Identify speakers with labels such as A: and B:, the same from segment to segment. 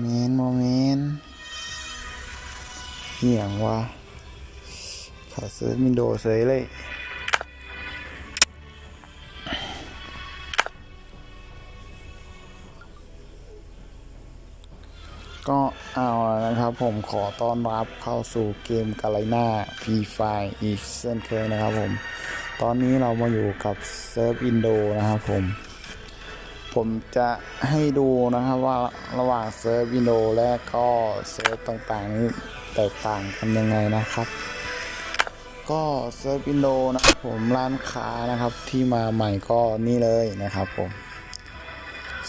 A: เมนโมเมนเหี่ยงวะขาซื้อมินโดเสยเลยก็เอานะครับผมขอต้อนรับเข้าสู่เกมกาไลนาพีไฟอีกเช่นเคยนะครับผม ตอนนี้เรามาอยู่กับเซิร์ฟอินโดนะครับผม ผมจะให้ดูนะครับว่าระหว่างเซิร์ฟอินโดและก็เซิร์ฟต่างๆนี้แตกต่างกันยังไงนะครับ ก็เซิร์ฟอินโดนะครับผมร้านค้านะครับที่มาใหม่ก็นี่เลยนะครับผม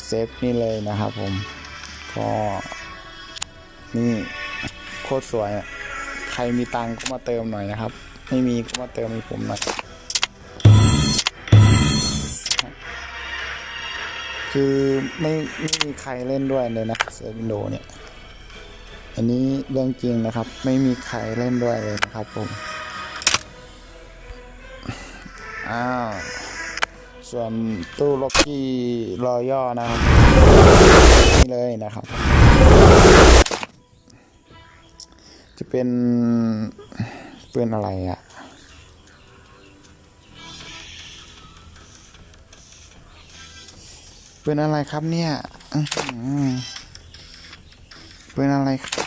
A: เซฟนี่เลยนะครับผมก็นี่โคตรสวยอะใครมีตังก็มาเติมหน่อยนะครับ ไม่มีก็มาเติมให้ผมหน่อย คือไม่ไม่มีใครเล่นด้วยเลยนะเซิร์ฟวินโดเนี่ย อันนี้เรื่องจริงนะครับ ไม่มีใครเล่นด้วยเลยนะครับผม อ้าว ส่วนตู้ล็อกกี้รอย่อนะครับนี่เลยนะครับ จะเป็นปืนอะไรอะ่ะ เป็นอะไรครับเนี่ยอื้อหือเป็นอะไรครับ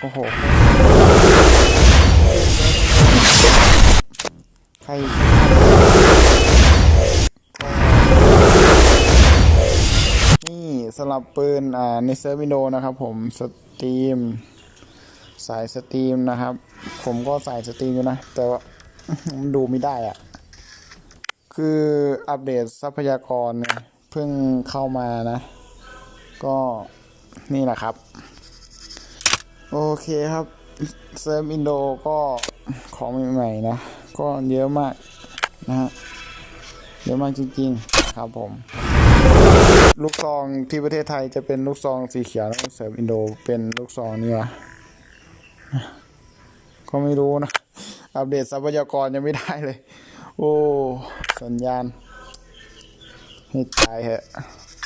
A: โอ้โห ใครนี่สำหรับปืนอ่าในเซิร์ฟวินโดนะครับผมสตรีม สายสตรีมนะครับ ผมก็สายสตรีมอยู่นะ แต่ว่ามันดูไม่ได้อะคืออัปเดตทรัพยากรเนี่ย เพิ่งเข้ามานะ ก็นี่แหละครับ โอเคครับเซิร์ฟอินโดก็ของใหม่ๆนะ ก็เยอะมากนะฮะเยอะมากจริงๆครับผม ลูกซองที่ประเทศไทยจะเป็นลูกซองสีเขียวแล้วเซิร์ฟอินโดเป็นลูกซองนี่วะก็ไม่รู้นะ อัปเดตทรัพยากรยังไม่ได้เลย โอ้ สัญญาณ ให้ตายเหอะ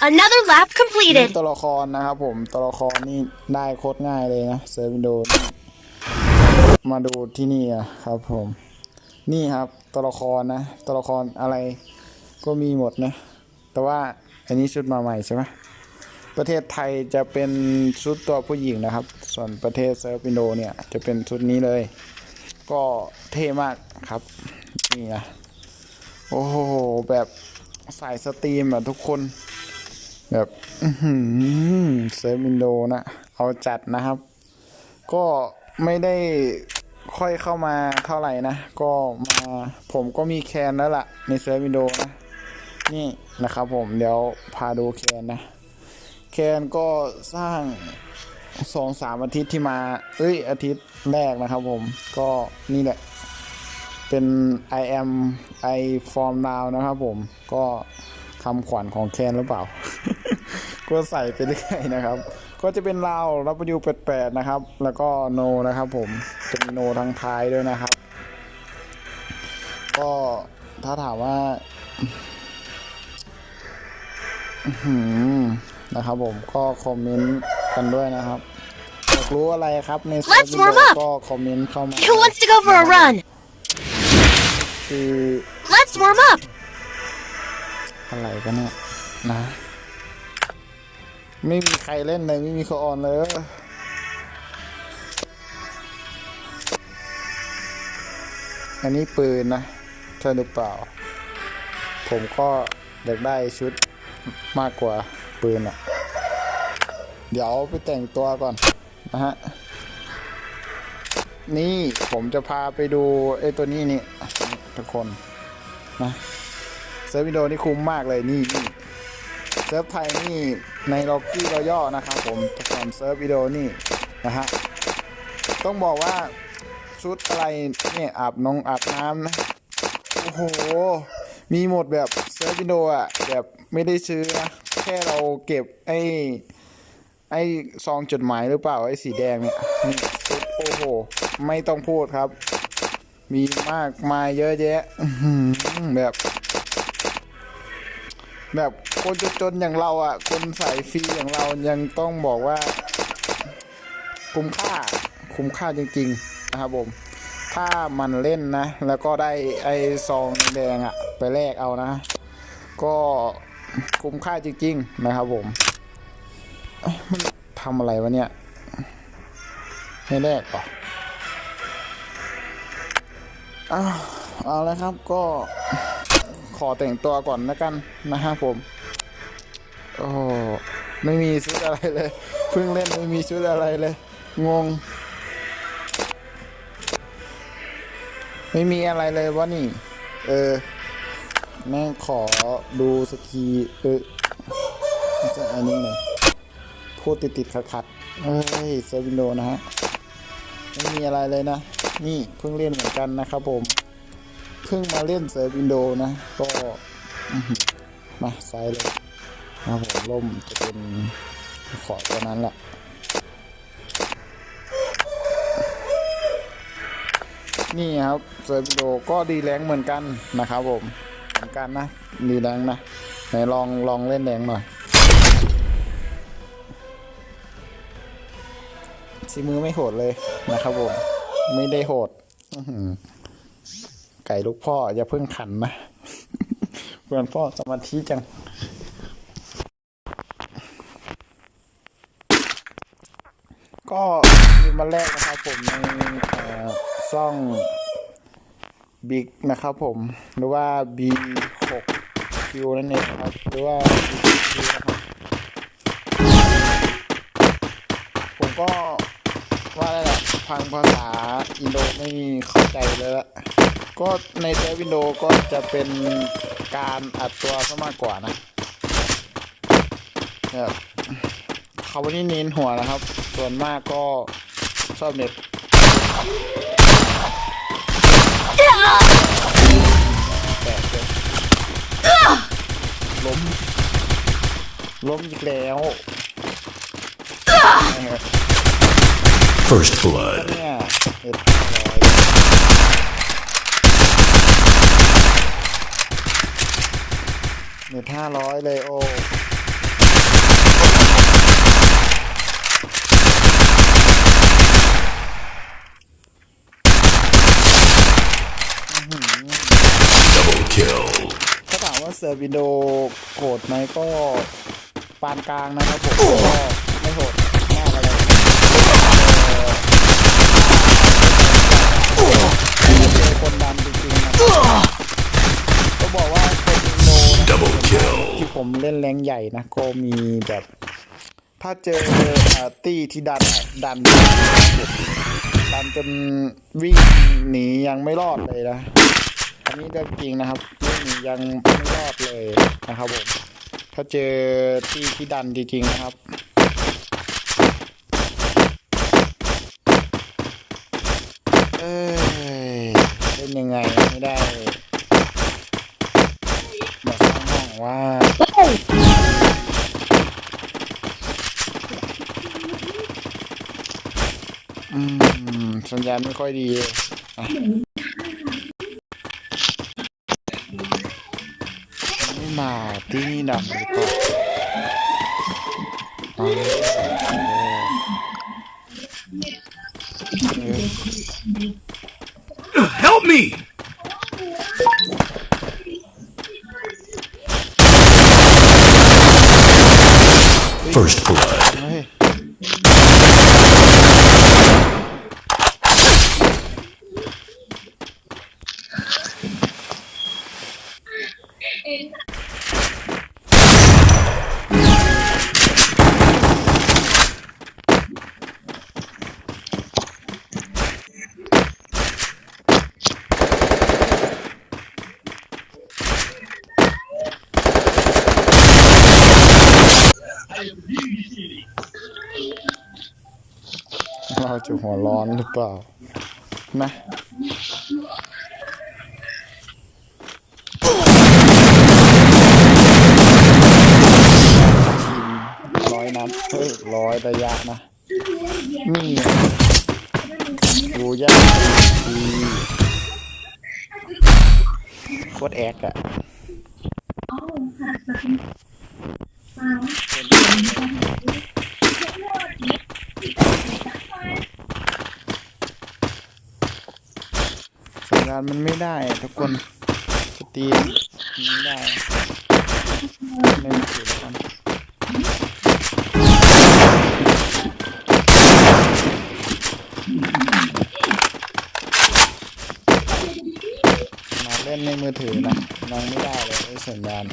B: Another lap
A: นี่
B: completed.
A: ตัวละครนะครับผม ตัวละครนี่ได้โคตรง่ายเลยนะเซิร์ฟวินโดว์มาดูที่นี่อะครับผม นี่ครับตัวละครนะ ตัวละครอะไรก็มีหมดนะ แต่ว่าอันนี้ชุดมาใหม่ใช่ไหมประเทศไทยจะเป็นชุดตัวผู้หญิงนะครับ ส่วนประเทศเซิร์ฟวินโดว์เนี่ยจะเป็นชุดนี้เลย ก็เท่มากครับ นี่นะ โอ้โห แบบ สายสตรีมอะทุกคน แบบเซิร์ฟวินโดนะ เอาจัดนะครับ ก็ไม่ได้ค่อยเข้ามาเท่าไหร่นะ ก็มาผมก็มีแคนแล้วล่ะ ในเซิร์ฟวินโดนะ นี่นะครับผมเดี๋ยวพาดูแคนนะ แคนก็สร้างสองสามอาทิตย์ที่มา เอ้ยอาทิตย์แรกนะครับผมก็นี่แหละ เป็น I am I form now นะครับผมก็คำขวัญของแคนหรือเปล่า ก็ใส่ไปเรื่อยนะครับ ก็จะเป็นราวรับประยูแปดๆนะครับ แล้วก็โนนะครับผมจะมีโนทางท้ายด้วยนะครับ ก็ถ้าถามว่าอื้อหือนะครับผมก็คอมเมนต์กันด้วยนะครับอยากรู้อะไรครับใน
B: Let's warm up
A: ก็คอมเมนต์เข้ามา
B: Who wants to go for a run?
A: คือ
B: Let's warm up.
A: อะไรกันเนี่ยนะ ไม่มีใครเล่นเลยไม่มีเขาออนเลยอันนี้ปืนนะใช่หรือเปล่า ผมก็อยากได้ชุดมากกว่าปืนอะ่ะ เดี๋ยวไปแต่งตัวก่อนนะฮะ นี่ผมจะพาไปดูไอ้ตัวนี้นี่ ทุกคนนะเซิร์ฟวิดีโอนี่คุ้มมากเลยนี่นี่เซิร์ฟไทยนี่ในล็อกกี้เราย่อนะครับผมส่วนเซิร์ฟวิดีโอนี่นะฮะต้องบอกว่าชุดอะไรเนี่ยอาบนงอาบน้ำนะโอ้โหมีหมดแบบเซิร์ฟวิดีโออะแบบไม่ได้ซื้อนะแค่เราเก็บไอ้ไอ้ซองจดหมายหรือเปล่าไอ้สีแดงเนี่ยนี่โอ้โห ไม่ต้องพูดครับ มีมากมายเยอะแยะแบบ แบบคนจนๆอย่างเราอะ คนใส่ฟรีอย่างเรายังต้องบอกว่า คุ้มค่า คุ้มค่าจริง ๆ นะครับผม ถ้ามันเล่นนะ แล้วก็ได้ไอซองแดงอะ ไปแลกเอานะ ก็คุ้มค่าจริง ๆ นะครับผมมันทำอะไรวะเนี่ย ให้แลกก่อนอ้าวเอาล้ครับก็ขอแต่งตัวก่อนนะกันนะฮะผมโอ้ไม่มีชุดอะไรเลยเพิ่งเล่นไม่มีชุดอะไรเลย งง ไม่มีอะไรเลยวะนี่ เออแม่งขอดูสกีเออไม่ใช่อันนี้เลยพูดติดติดขัดขัดๆเอ้ยเซอร์วินโดนะฮะ ไม่มีอะไรเลยนะ นี่เพิ่งเล่นเหมือนกันนะครับผมเพิ่งมาเล่นเซิร์ฟวินโดนะก็มาไซส์เลยนะครับผมล่มจะเป็นขอตัวนั้นแหละนี่ครับเซิร์ฟวินโดก็ดีแรงเหมือนกันนะครับผมเหมือนกันนะดีแรงนะไหนลองลองเล่นแรงหน่อยซีมือไม่โหดเลยนะครับผม ไม่ได้โหดไก่ลูกพ่อ อย่าเพิ่งขันนะเพื่อนพ่อสมาธิจัง ก็คือมาแรกนะครับผมในซ่องบิ๊กนะครับผม หรือว่า B6 Q นั่นเองครับ หรือว่า B6 Q นะครับผมก็ว่าแล้วแหละ ฟังภาษาอินโดไม่เข้าใจเลยละก็ในเซฟวินโดก็จะเป็นการอัดตัวซะมากกว่านะแบบเขาวันนี้เน้นหัวนะครับ ส่วนมากก็ชอบเน็ตแตกเลยล้มล้มอีกแล้ว
C: First blood.
A: เนี่ยเอ็ดห้าร้อยเน็ตห้าร้อยเลยโอ้อื้อหือ
C: Double kill.
A: ถ้าถามว่าเซอร์วิโดโหดไหมก็ปานกลางนะครับผมก็ไม่โหดมากอะไรเออถ้าเจอคนดันจริงๆนะก็บอกว่าคนอินโดนะ
C: Double kill.
A: ที่ผมเล่นแรงใหญ่นะ ก็มีแบบ ถ้าเจอตี้ที่ดันดัน ดันจนวิ่งหนียังไม่รอดเลยนะ อันนี้เรื่องจริงนะครับวิ่งหนียังไม่รอดเลยนะครับผมถ้าเจอที่ที่ดันจริงๆนะครับเอ้ยเล่นยังไงไม่ได้บอกห้องว่า อืม สัญญาณไม่ค่อยดีอะไม่มาที่นี่ดังหรือเปล่าอ๋อเออ
C: Help me!
A: จะหัวร้อนหรือเปล่า นะร้อยนัดเฮ้ยร้อยระยะนะ นี่ดูยากดีโคตรแอกอะ ญมัน ไม่ได้ทุกคนสตรีมไม่ได้เล่นสีกันมาเล่นในมือถือนะยังไม่ได้เลยไอ้สัญญาณ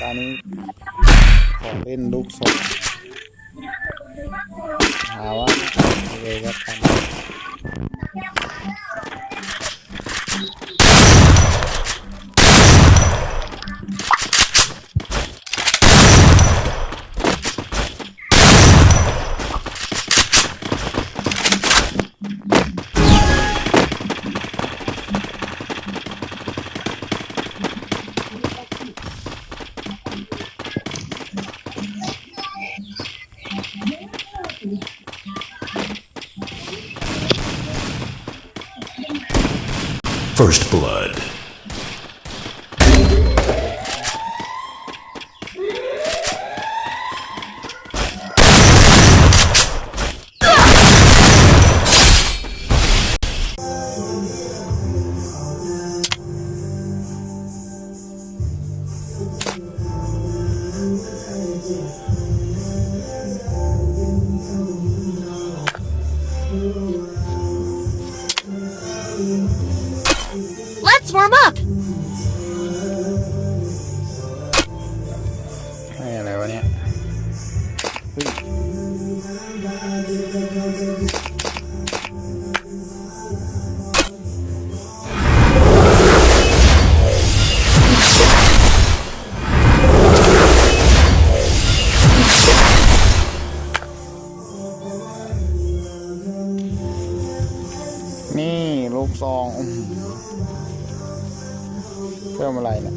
A: ตอนนี้ขอเล่นลูกศร
C: First blood.
A: ลูกซองเพิ่มอะไรเนี่ย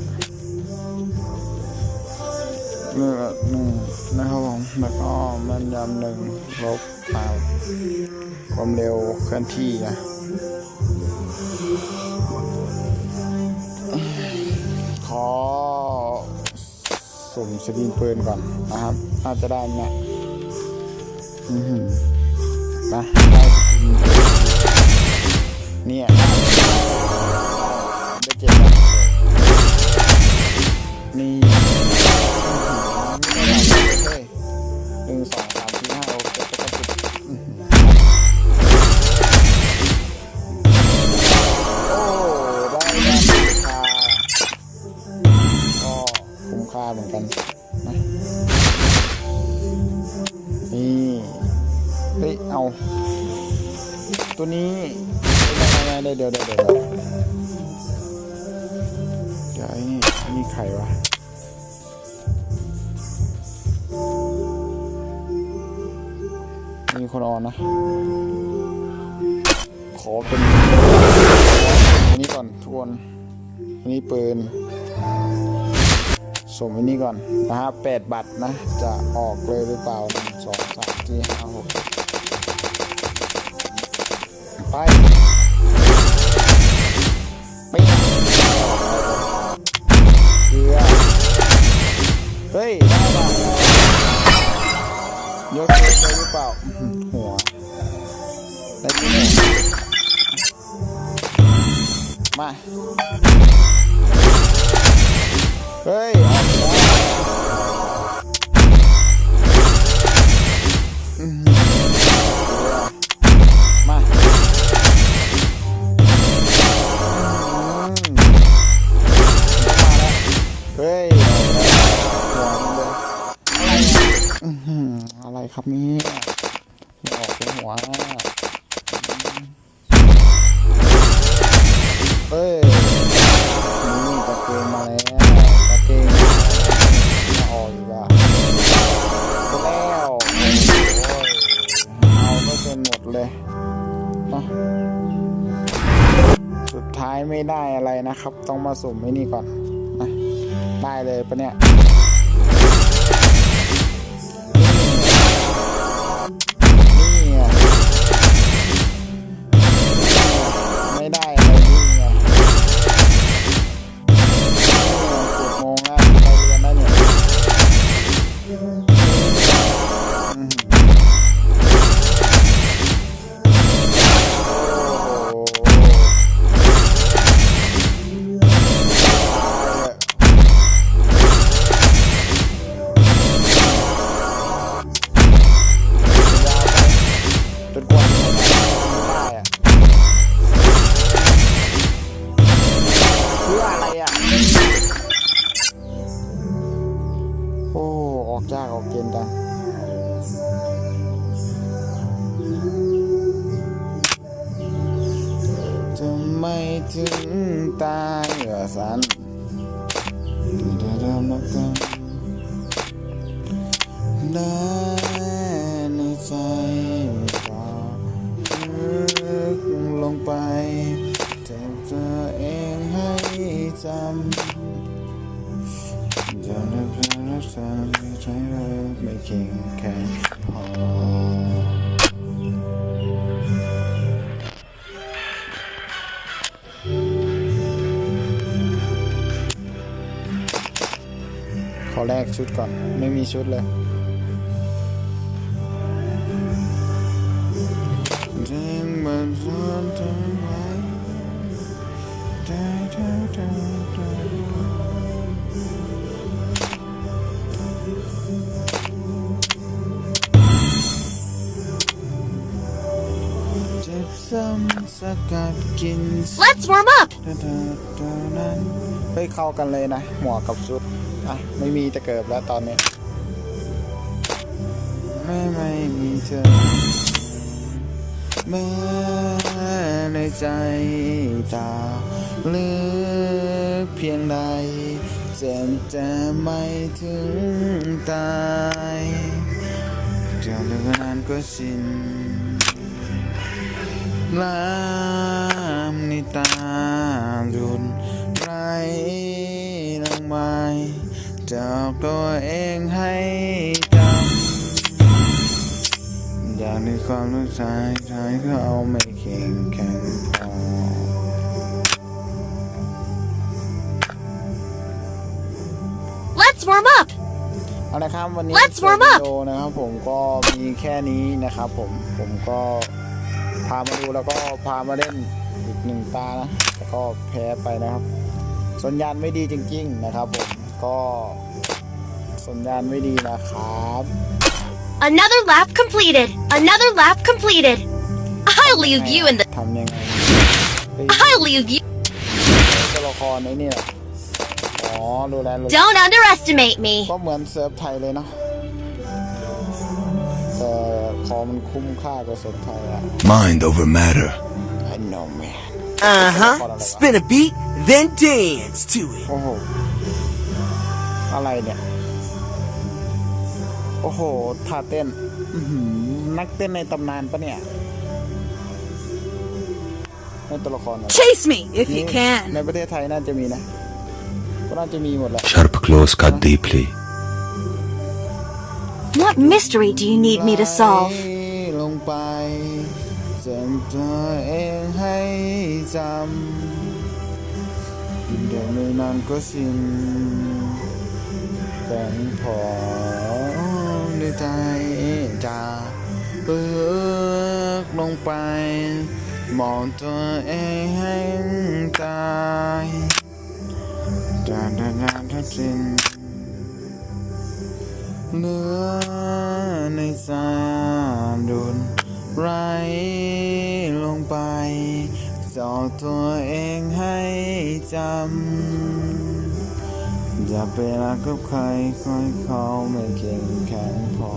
A: เลือดหนึ่งนะครับผมแล้วก็ม่นยำหนึ่งลบเปล่าความเร็วเคลื่อนที่นะขอสุ่มสกรีนปืนก่อนนะครับน่าจะได้เนี่ยอืมได้สกรีน ปื มีคนออนนะ ขอเป็น อันนี้ก่อนทุกคน อันนี้ปืนสมอันนี้ก่อนนะฮะแปดบัตรนะ จะออกเลยหรือเปล่าหนึ่งสองสามสี่ห้าหกไป หรือเปล่าอื้อหือหัวได้ที่ไหนมา เฮ้ยออกแล้วอื้อหือมาอืมเฮ้ยออกแล้วหัวมันเลยอื้อหืออะไรครับเนี่ยไม่ ออกเป็นหัวเอ้ยนี่กระเกงมาแล้วกระเกงมาออกอีกแล้วแล้วโอ้ยเอาก็จนหมดเลยนะสุดท้ายไม่ได้อะไรนะครับ ต้องมาสุ่มไอ้นี่ก่อนนะได้เลยปะเนี่ย กชุดก่อน ไม่มีชุดเลยเดินมาสอนเธอไว้
B: Let's warm up.
A: เธอเธอเธอนั้นไปเข้ากันเลยนะ หมวกกับชุด อะ ไม่มีจะเกิดแล้วตอนนี้ ไม่ไม่มีเธอแม้ในใจตาลึกเพียงใดเจ็บจะไม่ถึงตายจะเลิกนานก็ชิน ลามในตารุนไรลงไม้จากตัวเองให้จำอยากในความรู้ใจใจเขาไม่เข่งแข็งพอ
B: Let's warm up.
A: เอาละครับวันนี้
B: Let's warm up
A: วิดีโอนะครับผมก็มีแค่นี้นะครับผมผมก็ พามาดูแล้วก็พามาเล่นอีกหนึ่งตานะแล้วก็แพ้ไปนะครับ สัญญาณไม่ดีจริง ๆ นะครับผมก็สัญญาณไม่ดีนะครับ
B: Another lap completed. Another lap completed. I'll leave you in the.
A: ทำยังไงไป
B: I'll leave you.
A: ตัวละครในนี่แหละอ๋อดูแลลูก
B: Don't underestimate me.
A: ก็เหมือนเซิร์ฟไทยเลยเนาะแต่ คอมันคุ้มค่ากว่าเซิร์ฟไทยอะ
C: Mind over matter.
A: I know man
D: Uh huh. Spin a beat, then dance to it.
A: โอ้โห อะไรเนี่ย โอ้โหท่าเต้นอื้อหือนักเต้นในตำนานปะเนี่ยในตัวละครอะไร
D: Chase me if
A: นี่
D: you can.
A: ในประเทศไทยน่าจะมีนะ ก็น่าจะมีหมดแหละ
C: Sharp claws cut deeply.
B: What mystery do you need me to solve?
A: ลงไปจ็บตัวเองให้จำเดี๋ยวไม่นานก็สิ้นแบ่งพอด้วยใจจะเลือกลงไป มองตัวเองให้ตายดาดาดาทัดสิ้น เหลือในสามดุนไรลงไปสอกตัวเองให้จำ อย่าไปรักกับใครคอยเขาไม่เก่งแข็งพอ